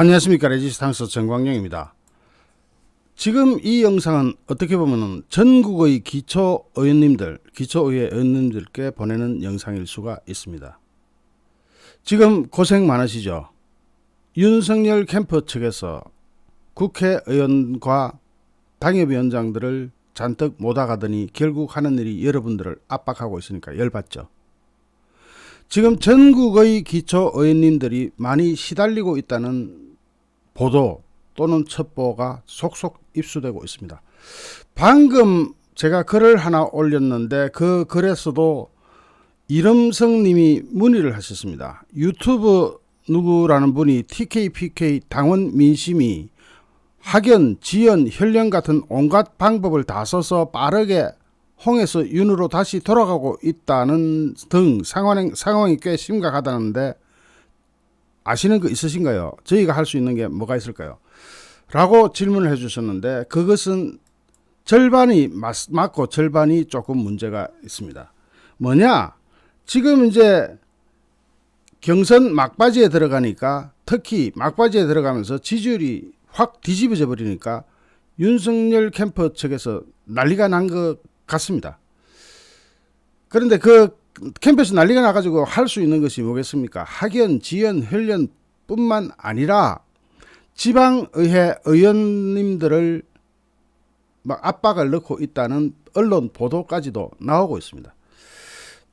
안녕하십니까 레지스탕스 정광영입니다. 지금 이 영상은 어떻게 보면 전국의 기초 의원님들, 기초의회 의원님들께 보내는 영상일 수가 있습니다. 지금 고생 많으시죠? 윤석열 캠프 측에서 국회의원과 당협위원장들을 잔뜩 못아가더니 결국 하는 일이 여러분들을 압박하고 있으니까 열받죠. 지금 전국의 기초 의원님들이 많이 시달리고 있다는 보도 또는 첩보가 속속 입수되고 있습니다. 방금 제가 글을 하나 올렸는데 그 글에서도 이름성 님이 문의를 하셨습니다. 유튜브 누구라는 분이 TKPK 당원 민심이 학연, 지연, 혈련 같은 온갖 방법을 다 써서 빠르게 홍에서 윤으로 다시 돌아가고 있다는 등 상황, 상황이 꽤 심각하다는데 아시는 거 있으신가요? 저희가 할 수 있는 게 뭐가 있을까요? 라고 질문을 해 주셨는데 그것은 절반이 맞, 맞고 절반이 조금 문제가 있습니다. 뭐냐? 지금 이제 경선 막바지에 들어가니까 특히 막바지에 들어가면서 지지율이 확 뒤집어져 버리니까 윤석열 캠프 측에서 난리가 난 것 같습니다. 그런데 그 캠프에서 난리가 나가지고 할 수 있는 것이 뭐겠습니까? 학연, 지연, 혈련뿐만 아니라 지방의회 의원님들을 막 압박을 넣고 있다는 언론 보도까지도 나오고 있습니다.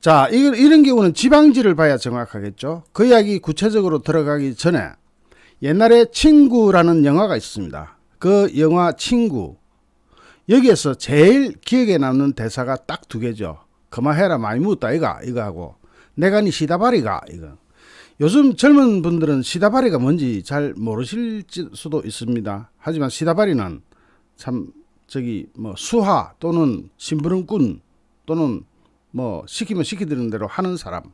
자, 이런, 이런 경우는 지방지를 봐야 정확하겠죠. 그 이야기 구체적으로 들어가기 전에 옛날에 친구라는 영화가 있습니다. 그 영화 친구. 여기에서 제일 기억에 남는 대사가 딱 두 개죠. 그만해라 많이 묻다 이거 이거 하고 내가 니 시다바리가 이거. 요즘 젊은 분들은 시다바리가 뭔지 잘 모르실 수도 있습니다. 하지만 시다바리는 참 저기 뭐 수하 또는 심부름꾼 또는 뭐 시키면 시키는 대로 하는 사람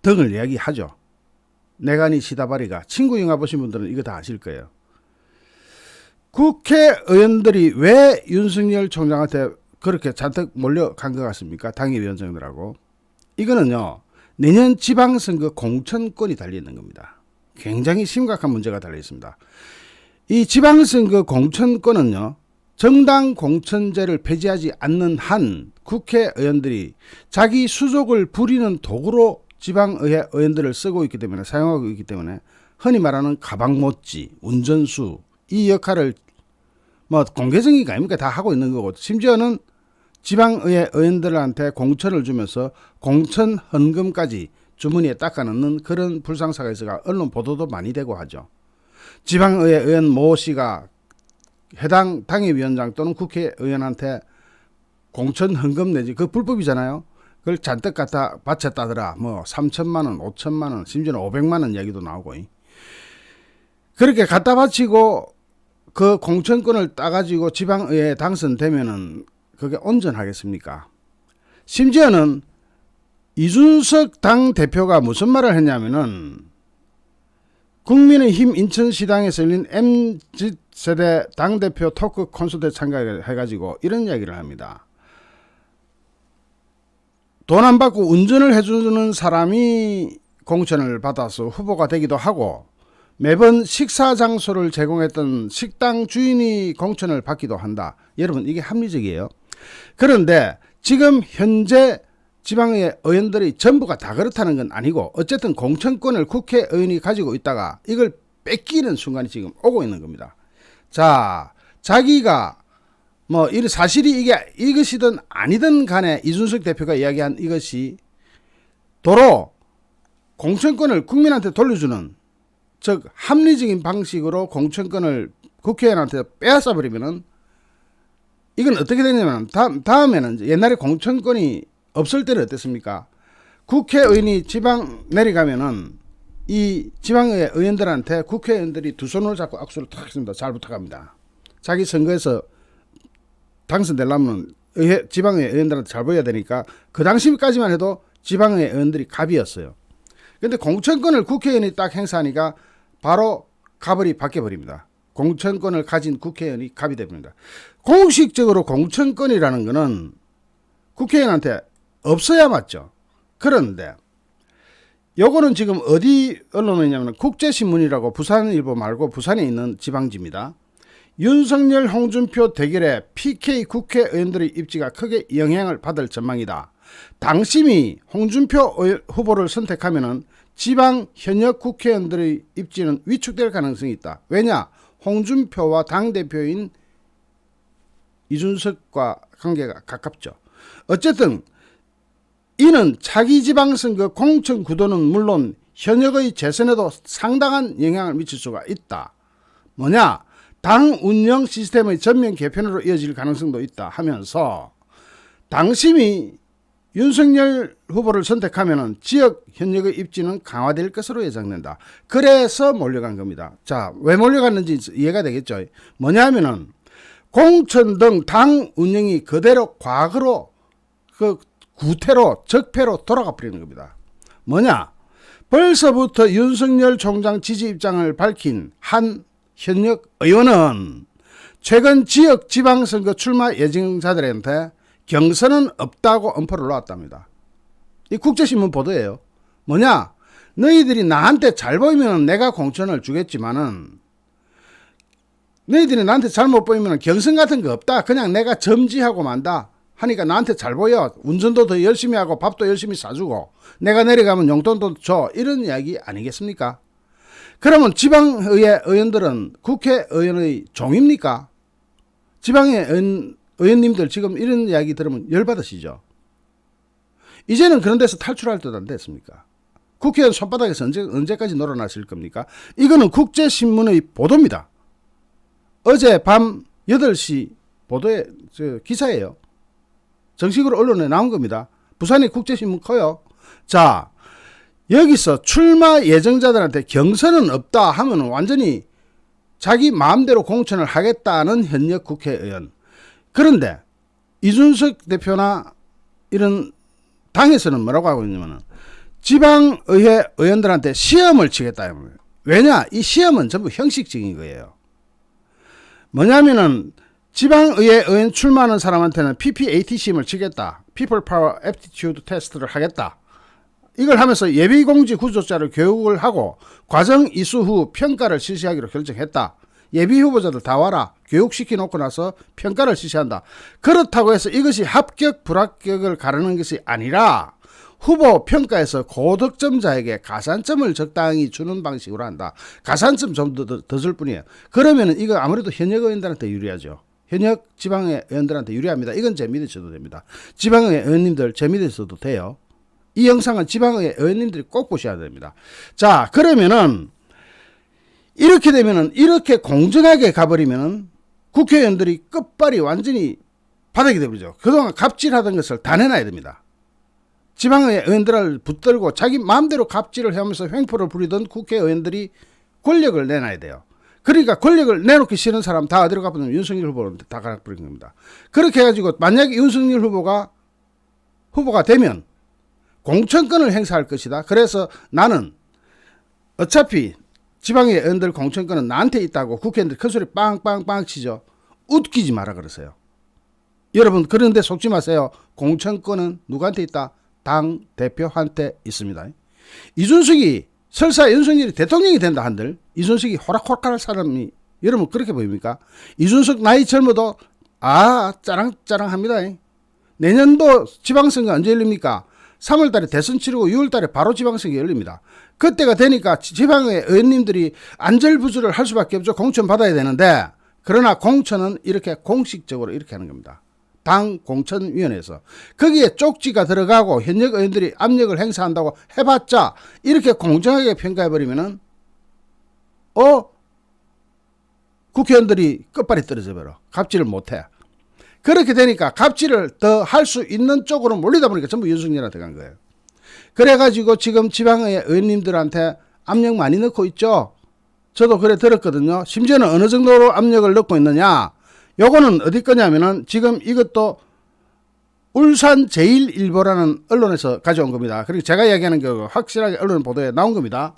등을 이야기하죠. 내가 니 시다바리가 친구 영화 보신 분들은 이거 다 아실 거예요. 국회의원들이 왜 윤석열 총장한테 그렇게 잔뜩 몰려간 것 같습니까? 당협위원장들하고. 이거는요, 내년 지방선거 공천권이 달려있는 겁니다. 굉장히 심각한 문제가 달려 있습니다. 이 지방선거 공천권은요, 정당 공천제를 폐지하지 않는 한 국회의원들이 자기 수족을 부리는 도구로 지방의회 의원들을 쓰고 있기 때문에 사용하고 있기 때문에 흔히 말하는 가방 못지, 운전수 이 역할을 뭐 공개적인 아닙니까 다 하고 있는 거고 심지어는 지방의회 의원들한테 공천을 주면서 공천 헌금까지 주머니에 닦아놓는 그런 불상사가 있어가 언론 보도도 많이 되고 하죠. 지방의회 의원 모 씨가 해당 당협위원장 또는 국회의원한테 공천 헌금 내지 그 불법이잖아요. 그걸 잔뜩 갖다 바쳤다더라. 뭐 3천만 원, 5천만 원, 심지어는 500만 원 얘기도 나오고. 그렇게 갖다 바치고 그 공천권을 따가지고 지방의회에 당선되면은 그게 온전하겠습니까? 심지어는 이준석 당 대표가 무슨 말을 했냐면은 국민의힘 인천시당에서 열린 MZ 세대 당 대표 토크 콘서트에 참가해가지고 이런 이야기를 합니다. 돈 안 받고 운전을 해주는 사람이 공천을 받아서 후보가 되기도 하고 매번 식사 장소를 제공했던 식당 주인이 공천을 받기도 한다. 여러분 이게 합리적이에요. 그런데 지금 현재 지방의 의원들이 전부가 다 그렇다는 건 아니고 어쨌든 공천권을 국회의원이 가지고 있다가 이걸 뺏기는 순간이 지금 오고 있는 겁니다. 자, 자기가 뭐 이 사실이 이게 이것이든 아니든 간에 이준석 대표가 이야기한 이것이 도로 공천권을 국민한테 돌려주는 즉 합리적인 방식으로 공천권을 국회의원한테 빼앗아 버리면은 이건 어떻게 되냐면 다음, 다음에는 옛날에 공천권이 없을 때는 어땠습니까? 국회의원이 지방 내려가면은 이 지방의 의원들한테 국회의원들이 두 손을 잡고 악수를 탁 했습니다. 잘 부탁합니다. 자기 선거에서 당선되려면 의회, 지방의 의원들한테 잘 보여야 되니까 그 당시까지만 해도 지방의 의원들이 갑이었어요. 근데 공천권을 국회의원이 딱 행사하니까 바로 가벌이 바뀌어버립니다. 공천권을 가진 국회의원이 갑이 됩니다. 공식적으로 공천권이라는 것은 국회의원한테 없어야 맞죠. 그런데 요거는 지금 어디 언론이냐면 국제신문이라고 부산일보 말고 부산에 있는 지방지입니다. 윤석열 홍준표 대결에 PK 국회의원들의 입지가 크게 영향을 받을 전망이다. 당심이 홍준표 의- 후보를 선택하면은 지방 현역 국회의원들의 입지는 위축될 가능성이 있다. 왜냐? 홍준표와 당 대표인 이준석과 관계가 가깝죠. 어쨌든 이는 차기 지방선거 공천 구도는 물론 현역의 재선에도 상당한 영향을 미칠 수가 있다. 뭐냐? 당 운영 시스템의 전면 개편으로 이어질 가능성도 있다 하면서 당심이 윤석열 후보를 선택하면 지역 현역의 입지는 강화될 것으로 예상된다. 그래서 몰려간 겁니다. 자, 왜 몰려갔는지 이해가 되겠죠? 뭐냐 하면은 공천 등 당 운영이 그대로 과거로 그 구태로 적폐로 돌아가 버리는 겁니다. 뭐냐? 벌써부터 윤석열 총장 지지 입장을 밝힌 한 현역 의원은 최근 지역 지방선거 출마 예정자들한테 경선은 없다고 엄포를 놓았답니다. 이 국제신문 보도예요. 뭐냐? 너희들이 나한테 잘 보이면 내가 공천을 주겠지만은 너희들이 나한테 잘못 보이면 경선 같은 거 없다. 그냥 내가 점지하고 만다. 하니까 나한테 잘 보여. 운전도 더 열심히 하고 밥도 열심히 사주고 내가 내려가면 용돈도 줘. 이런 이야기 아니겠습니까? 그러면 지방의회 의원들은 국회의원의 종입니까? 지방의 의원, 의원님들 지금 이런 이야기 들으면 열받으시죠? 이제는 그런 데서 탈출할 듯 안 됐습니까? 국회의원 손바닥에서 언제, 언제까지 놀아나실 겁니까? 이거는 국제신문의 보도입니다. 어제 밤 8시 보도에 저 기사예요. 정식으로 언론에 나온 겁니다. 부산의 국제신문 커요. 자, 여기서 출마 예정자들한테 경선은 없다 하면 완전히 자기 마음대로 공천을 하겠다는 현역 국회의원. 그런데 이준석 대표나 이런 당에서는 뭐라고 하고 있냐면 지방의회 의원들한테 시험을 치겠다. 왜냐? 이 시험은 전부 형식적인 거예요. 뭐냐면은 지방의회 의원 출마하는 사람한테는 PPAT 시험을 치겠다. People Power Aptitude 테스트를 하겠다. 이걸 하면서 예비공지 구조자를 교육을 하고 과정 이수 후 평가를 실시하기로 결정했다. 예비 후보자들 다 와라. 교육시켜 놓고 나서 평가를 실시한다. 그렇다고 해서 이것이 합격, 불합격을 가르는 것이 아니라 후보 평가에서 고득점자에게 가산점을 적당히 주는 방식으로 한다. 가산점 좀더줄 뿐이에요. 그러면은 이거 아무래도 현역 의원들한테 유리하죠. 현역 지방의 의원들한테 유리합니다. 이건 제 믿으셔도 됩니다. 지방의 의원님들 제 믿으셔도 돼요. 이 영상은 지방의 의원님들이 꼭 보셔야 됩니다. 자, 그러면은 이렇게 되면은 이렇게 공정하게 가버리면은 국회의원들이 끝발이 완전히 바닥이 되버리죠. 그동안 갑질하던 것을 다 내놔야 됩니다. 지방의 의원들을 붙들고 자기 마음대로 갑질을 하면서 횡포를 부리던 국회의원들이 권력을 내놔야 돼요. 그러니까 권력을 내놓기 싫은 사람 다 어디로 가버리면 윤석열 후보로 다 가버린 겁니다. 그렇게 해가지고 만약에 윤석열 후보가 후보가 되면 공천권을 행사할 것이다. 그래서 나는 어차피 지방의 의원들 공천권은 나한테 있다고 국회의원들 큰소리 빵빵빵 치죠. 웃기지 마라 그러세요. 여러분 그런데 속지 마세요. 공천권은 누구한테 있다? 당 대표한테 있습니다. 이준석이 설사 윤석열이 대통령이 된다 한들 이준석이 호락호락할 사람이 여러분 그렇게 보입니까? 이준석 나이 젊어도 아 짜랑짜랑합니다. 내년도 지방선거 언제 열립니까? 3월달에 대선 치르고 6월달에 바로 지방선거 열립니다. 그때가 되니까 지방의 의원님들이 안절부절을 할 수밖에 없죠. 공천 받아야 되는데 그러나 공천은 이렇게 공식적으로 이렇게 하는 겁니다. 당 공천위원회에서 거기에 쪽지가 들어가고 현역 의원들이 압력을 행사한다고 해봤자 이렇게 공정하게 평가해 버리면은 어 국회의원들이 끝발이 떨어져 버려 갑질을 못해 그렇게 되니까 갑질을 더 할 수 있는 쪽으로 몰리다 보니까 전부 윤석열한테 간 거예요. 그래가지고 지금 지방의 의원님들한테 압력 많이 넣고 있죠. 저도 그래 들었거든요. 심지어는 어느 정도로 압력을 넣고 있느냐. 요거는 어디 거냐면은 지금 이것도 울산 제일일보라는 언론에서 가져온 겁니다. 그리고 제가 이야기하는 게 확실하게 언론 보도에 나온 겁니다.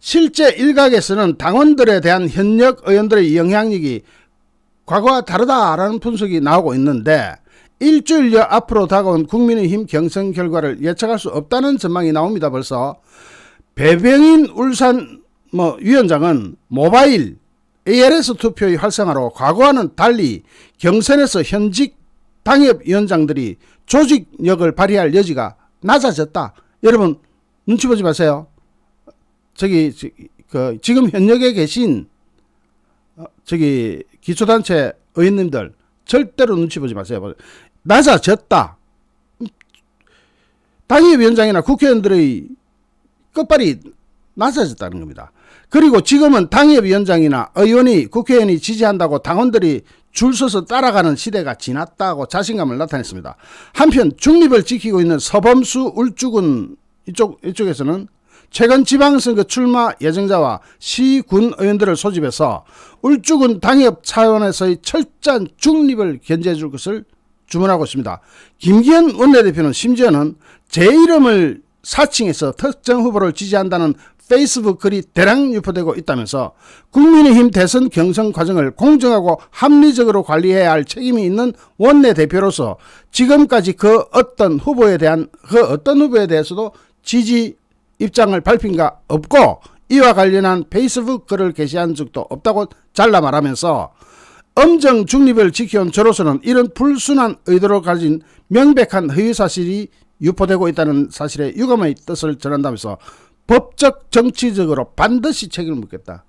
실제 일각에서는 당원들에 대한 현역 의원들의 영향력이 과거와 다르다라는 분석이 나오고 있는데 일주일여 앞으로 다가온 국민의힘 경선 결과를 예측할 수 없다는 전망이 나옵니다. 벌써 배병인 울산 뭐 위원장은 모바일 ALS 투표의 활성화로 과거와는 달리 경선에서 현직 당협위원장들이 조직력을 발휘할 여지가 낮아졌다. 여러분 눈치 보지 마세요. 저기 지- 그 지금 현역에 계신 어, 저기 기초단체 의원님들 절대로 눈치 보지 마세요. 낮아졌다. 당협위원장이나 국회의원들의 끝발이 낮아졌다는 겁니다. 그리고 지금은 당협위원장이나 의원이 국회의원이 지지한다고 당원들이 줄 서서 따라가는 시대가 지났다고 자신감을 나타냈습니다. 한편 중립을 지키고 있는 서범수 울주군 이쪽 이쪽에서는 최근 지방선거 출마 예정자와 시군 의원들을 소집해서 울주군 당협 차원에서의 철저한 중립을 견제해 줄 것을 주문하고 있습니다. 김기현 원내대표는 심지어는 제 이름을 사칭해서 특정 후보를 지지한다는 페이스북 글이 대량 유포되고 있다면서 국민의힘 대선 경선 과정을 공정하고 합리적으로 관리해야 할 책임이 있는 원내대표로서 지금까지 그 어떤 후보에 대한 그 어떤 후보에 대해서도 지지 입장을 밝힌 가 없고 이와 관련한 페이스북 글을 게시한 적도 없다고 잘라 말하면서 엄정 중립을 지켜온 저로서는 이런 불순한 의도를 가진 명백한 허위 사실이 유포되고 있다는 사실에 유감의 뜻을 전한다면서 법적 정치적으로 반드시 책임을 묻겠다.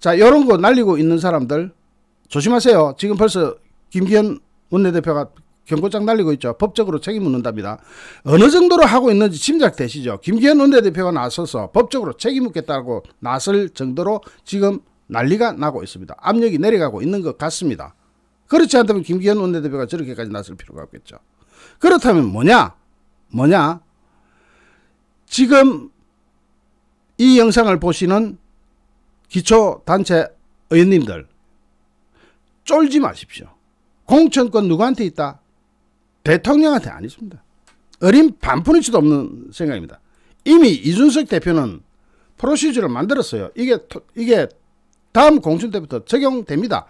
자, 이런 거 날리고 있는 사람들 조심하세요. 지금 벌써 김기현 원내대표가 경고장 날리고 있죠. 법적으로 책임 묻는답니다. 어느 정도로 하고 있는지 짐작되시죠? 김기현 원내대표가 나서서 법적으로 책임 묻겠다고 나설 정도로 지금 난리가 나고 있습니다. 압력이 내려가고 있는 것 같습니다. 그렇지 않다면 김기현 원내대표가 저렇게까지 나설 필요가 없겠죠. 그렇다면 뭐냐? 뭐냐? 지금 이 영상을 보시는 기초단체 의원님들 쫄지 마십시오. 공천권 누구한테 있다? 대통령한테 안 있습니다. 어린 반푼이치도 없는 생각입니다. 이미 이준석 대표는 프로시저를 만들었어요. 이게 토- 이게 다음 공천 때부터 적용됩니다.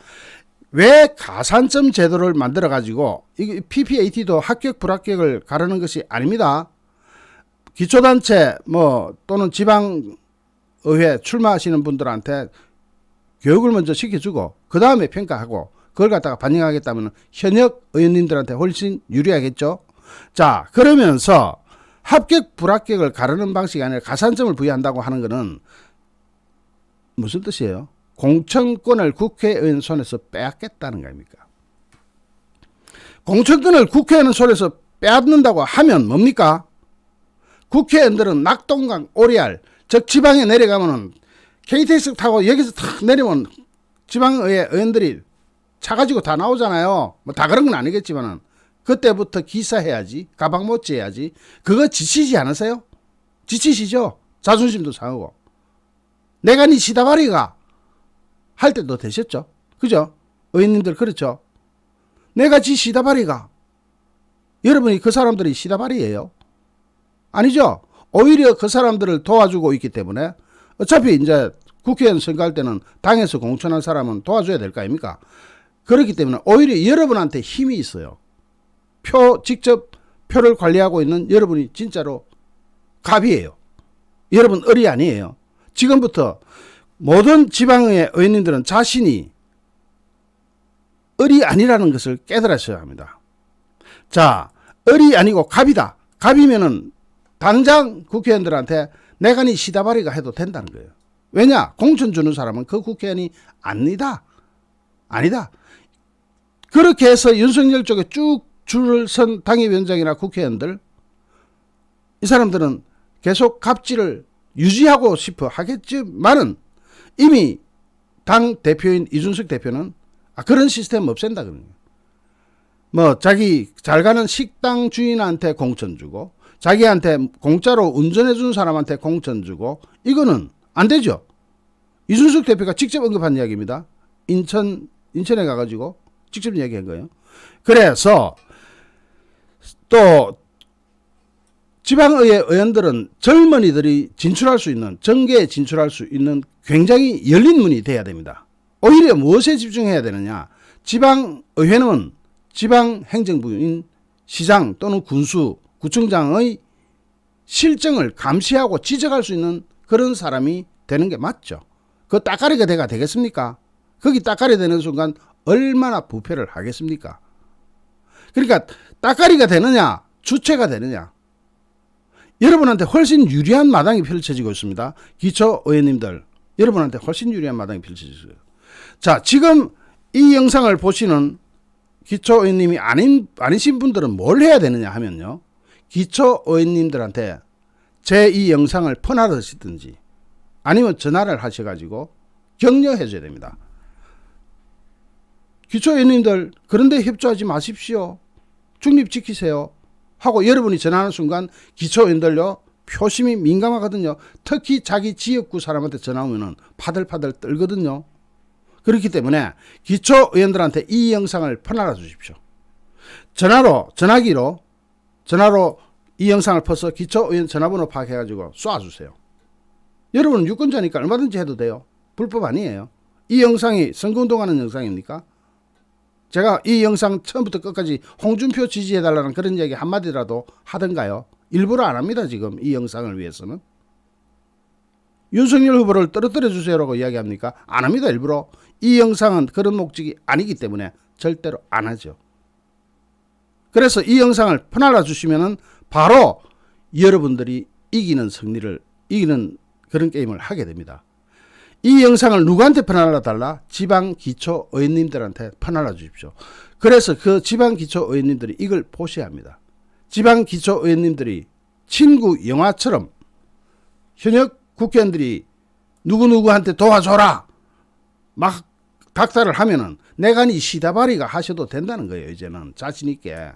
왜 가산점 제도를 만들어 가지고 PPAT도 합격 불합격을 가르는 것이 아닙니다. 기초단체 뭐 또는 지방 의회 출마하시는 분들한테 교육을 먼저 시켜주고 그 다음에 평가하고 그걸 갖다가 반영하겠다면 현역 의원님들한테 훨씬 유리하겠죠. 자 그러면서 합격 불합격을 가르는 방식이 아니라 가산점을 부여한다고 하는 것은 무슨 뜻이에요? 공천권을 국회의원 손에서 빼앗겠다는 거 아닙니까? 공천권을 국회의원 손에서 빼앗는다고 하면 뭡니까? 국회의원들은 낙동강 오리알 즉 지방에 내려가면은 KTX 타고 여기서 탁 내리면 지방의회 의원들이 차 가지고 다 나오잖아요. 뭐 다 그런 건 아니겠지만은 그때부터 기사해야지 가방 못지해야지 그거 지치지 않으세요? 지치시죠? 자존심도 상하고 내가 네 시다바리가 할 때도 되셨죠? 그죠? 의원님들 그렇죠? 내가 지 시다바리가 여러분이 그 사람들이 시다바리예요. 아니죠? 오히려 그 사람들을 도와주고 있기 때문에 어차피 이제 국회의원 선거할 때는 당에서 공천한 사람은 도와줘야 될 거 아닙니까? 그렇기 때문에 오히려 여러분한테 힘이 있어요. 표 직접 표를 관리하고 있는 여러분이 진짜로 갑이에요. 여러분 을이 아니에요. 지금부터 모든 지방의 의원님들은 자신이 을이 아니라는 것을 깨달으셔야 합니다. 자, 을이 아니고 갑이다. 갑이면은 당장 국회의원들한테 내가 네 시다바리가 해도 된다는 거예요. 왜냐? 공천 주는 사람은 그 국회의원이 아니다. 아니다. 그렇게 해서 윤석열 쪽에 쭉 줄을 선 당협위원장이나 국회의원들 이 사람들은 계속 갑질을 유지하고 싶어 하겠지만은 이미 당 대표인 이준석 대표는 아, 그런 시스템 없앤다 그러는 거예요. 뭐 자기 잘 가는 식당 주인한테 공천 주고 자기한테 공짜로 운전해 준 사람한테 공천 주고 이거는 안 되죠. 이준석 대표가 직접 언급한 이야기입니다. 인천 인천에 가가지고 직접 이야기한 거예요. 그래서 또 지방의회 의원들은 젊은이들이 진출할 수 있는 정계에 진출할 수 있는 굉장히 열린 문이 돼야 됩니다. 오히려 무엇에 집중해야 되느냐? 지방의회는 지방행정부인 시장 또는 군수, 구청장의 실정을 감시하고 지적할 수 있는 그런 사람이 되는 게 맞죠. 그 따까리가 돼가 되겠습니까? 거기 따까리 되는 순간 얼마나 부패를 하겠습니까? 그러니까 따까리가 되느냐, 주체가 되느냐. 여러분한테 훨씬 유리한 마당이 펼쳐지고 있습니다. 기초 의원님들, 여러분한테 훨씬 유리한 마당이 펼쳐지고 있어요. 자, 지금 이 영상을 보시는 기초 의원님이 아닌 아니신 분들은 뭘 해야 되느냐 하면요. 기초 의원님들한테 제 이 영상을 퍼나르시든지 아니면 전화를 하셔가지고 격려해 줘야 됩니다. 기초 의원님들 그런데 협조하지 마십시오. 중립 지키세요. 하고 여러분이 전화하는 순간 기초 의원들요 표심이 민감하거든요. 특히 자기 지역구 사람한테 전화오면은 파들파들 떨거든요. 그렇기 때문에 기초 의원들한테 이 영상을 퍼나라 주십시오. 전화로 전화기로 전화로 이 영상을 퍼서 기초 의원 전화번호 파악해가지고 쏴주세요. 여러분은 유권자니까 얼마든지 해도 돼요. 불법 아니에요. 이 영상이 선거운동하는 영상입니까? 제가 이 영상 처음부터 끝까지 홍준표 지지해달라는 그런 얘기 한마디라도 하던가요? 일부러 안 합니다, 지금 이 영상을 위해서는. 윤석열 후보를 떨어뜨려 주세요라고 이야기합니까? 안 합니다, 일부러. 이 영상은 그런 목적이 아니기 때문에 절대로 안 하죠. 그래서 이 영상을 퍼날라 주시면은 바로 여러분들이 이기는 승리를 이기는 그런 게임을 하게 됩니다. 이 영상을 누구한테 퍼날라 달라? 지방 기초 의원님들한테 퍼날라 주십시오. 그래서 그 지방 기초 의원님들이 이걸 보셔야 합니다. 지방 기초 의원님들이 친구 영화처럼 현역 국회의원들이 누구누구한테 도와줘라 막 닥달을 하면은 내가 니 시다바리가 하셔도 된다는 거예요 이제는 자신 있게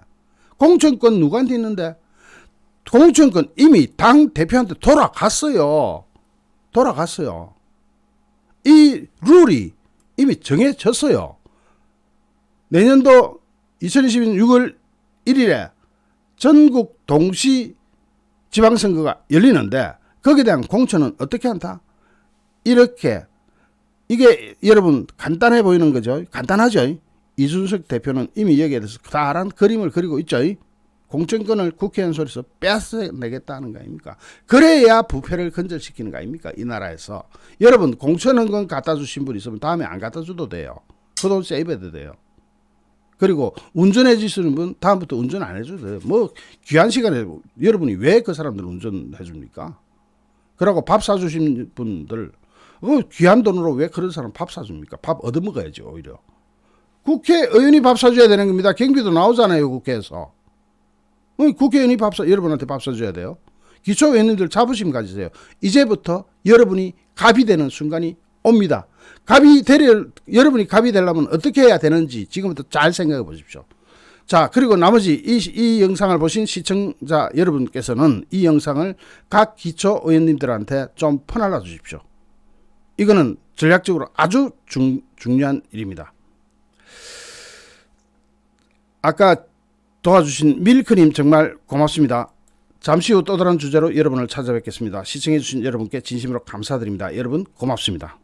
공천권 누구한테 있는데 공천권 이미 당 대표한테 돌아갔어요 돌아갔어요 이 룰이 이미 정해졌어요 내년도 2022년 6월 1일에 전국 동시 지방선거가 열리는데 거기에 대한 공천은 어떻게 한다? 이렇게 이게 여러분 간단해 보이는 거죠. 간단하죠. 이준석 대표는 이미 여기에 대해서 다란 그림을 그리고 있죠. 공천권을 국회의원 소리서 뺏어내겠다는 거 아닙니까? 그래야 부패를 근절시키는 거 아닙니까? 이 나라에서. 여러분 공천권 갖다 주신 분 있으면 다음에 안 갖다 줘도 돼요. 그 돈 세이브해도 돼요. 그리고 운전해 주시는 분 다음부터 운전 안 해줘도 돼요. 뭐 귀한 시간에 여러분이 왜 그 사람들 운전해 줍니까? 그러고 밥 사주신 분들 그 귀한 돈으로 왜 그런 사람 밥 사줍니까? 밥 얻어먹어야지 오히려. 국회의원이 밥 사줘야 되는 겁니다. 경비도 나오잖아요 국회에서. 어, 국회의원이 밥 사, 여러분한테 밥 사줘야 돼요. 기초의원님들 자부심 가지세요. 이제부터 여러분이 갑이 되는 순간이 옵니다. 갑이 되려 여러분이 갑이 되려면 어떻게 해야 되는지 지금부터 잘 생각해 보십시오. 자, 그리고 나머지 이, 이 영상을 보신 시청자 여러분께서는 이 영상을 각 기초 의원님들한테 좀 퍼날라 주십시오. 이거는 전략적으로 아주 중, 중요한 일입니다. 아까 도와주신 밀크님 정말 고맙습니다. 잠시 후 또 다른 주제로 여러분을 찾아뵙겠습니다. 시청해주신 여러분께 진심으로 감사드립니다. 여러분 고맙습니다.